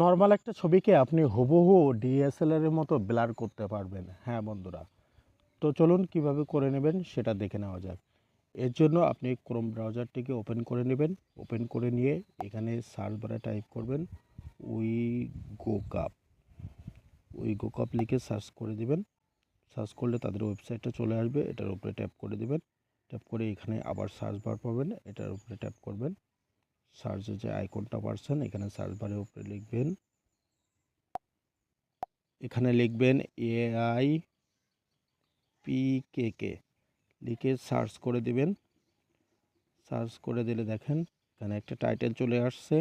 Normal একটা ছবিকে আপনি হুবহু ডিএসএলআর এর মতো ব্লার করতে পারবেন। হ্যাঁ বন্ধুরা। তো চলুন কীভাবে করে নেবেন সেটা দেখে নেওয়া যাক। এর জন্য আপনি ক্রোম ব্রাউজারটিকে ওপেন করে নেবেন। ওপেন করে নিয়ে এখানে সার্চ বারে টাইপ করবেন we go cup we go cup লিখে সার্চ করে দিবেন। সার্চ করলে তাদের ওয়েবসাইটটা চলে আসবে। এটার উপরে ট্যাপ করে দিবেন। ট্যাপ করে এখানে আবার সার্চ বার পাবেন। এটার উপরে ট্যাপ করবেন। সার্চে যে আইকনটা পারছেন, এখানে সার্চ বারের উপরে লিখবেন। এখানে লিখবেন এআই পিকেকে লিখে সার্চ করে দিবেন। সার্চ করে দিলে দেখেন, এখানে একটা টাইটেল চলে আসছে।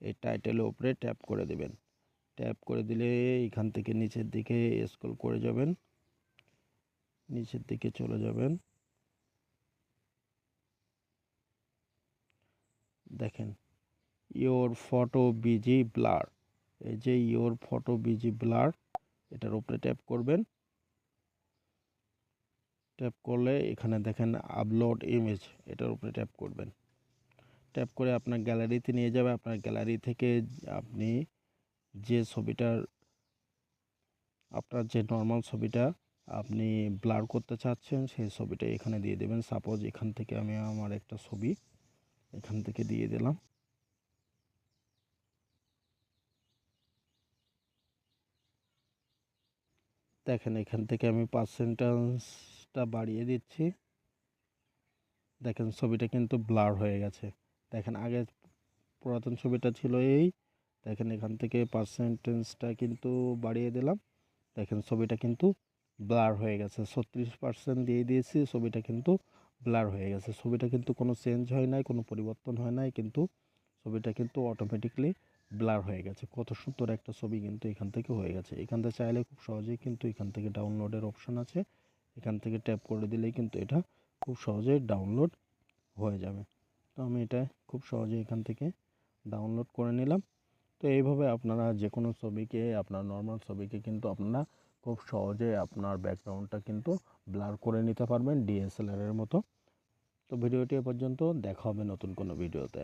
এই টাইটেলের উপরে ট্যাপ করে দিবেন। ট্যাপ করে দিলে এখান থেকে নিচের দিকে স্ক্রল করে যাবেন। নিচের দিকে চলে যাবেন। দেখেন ইওর ফটো বিজি ব্লার এই যে ইওর ফটো বিজি ব্লার এটার উপরে ট্যাপ করবেন। ট্যাপ করলে এখানে দেখেন আপলোড ইমেজ এটার উপরে ট্যাপ করবেন। ট্যাপ করে আপনার গ্যালারিতে নিয়ে যাবে, আপনার গ্যালারি থেকে আপনি যে ছবিটার, আপনার যে নর্মাল ছবিটা আপনি ব্লার করতে চাচ্ছেন, সেই ছবিটা এখানে দিয়ে দেবেন। সাপোজ এখান থেকে আমি আমার একটা ছবি এখান থেকে দিয়ে দিলাম। দেখেন, এখান থেকে আমি পার্সেন্টেজটা বাড়িয়ে দিচ্ছি। দেখেন, ছবিটা কিন্তু ব্লার হয়ে গেছে। দেখেন, আগে পুরাতন ছবিটা ছিল এই। দেখেন, এখান থেকে পার্সেন্টেজটা কিন্তু বাড়িয়ে দিলাম। দেখেন, ছবিটা কিন্তু ব্লার হয়ে গেছে। ছত্রিশ পার্সেন্ট দিয়ে দিয়েছি, ছবিটা কিন্তু ব্লার হয়ে গেছে। ছবিটা কিন্তু কোনো চেঞ্জ হয় নাই, কোনো পরিবর্তন হয় নাই, কিন্তু ছবিটা কিন্তু অটোমেটিকলি ব্লার হয়ে গেছে। কত সুন্দর একটা ছবি কিন্তু এখান থেকে হয়ে গেছে। এখান থেকে চাইলে খুব সহজেই কিন্তু এখান থেকে ডাউনলোডের অপশন আছে। এখান থেকে ট্যাপ করে দিলেই কিন্তু এটা খুব সহজেই ডাউনলোড হয়ে যাবে। তো আমি এটা খুব সহজেই এখান থেকে ডাউনলোড করে নিলাম। তো এইভাবে আপনারা যে কোনো ছবিকে, আপনার নর্মাল ছবিকে কিন্তু আপনারা খুব সহজে আপনার ব্যাকগ্রাউন্ডটা কিন্তু ব্লার করে নিতে পারবেন ডিএসএলআরের মতো। তো ভিডিওটি এ পর্যন্ত, দেখা হবে নতুন কোনো ভিডিওতে।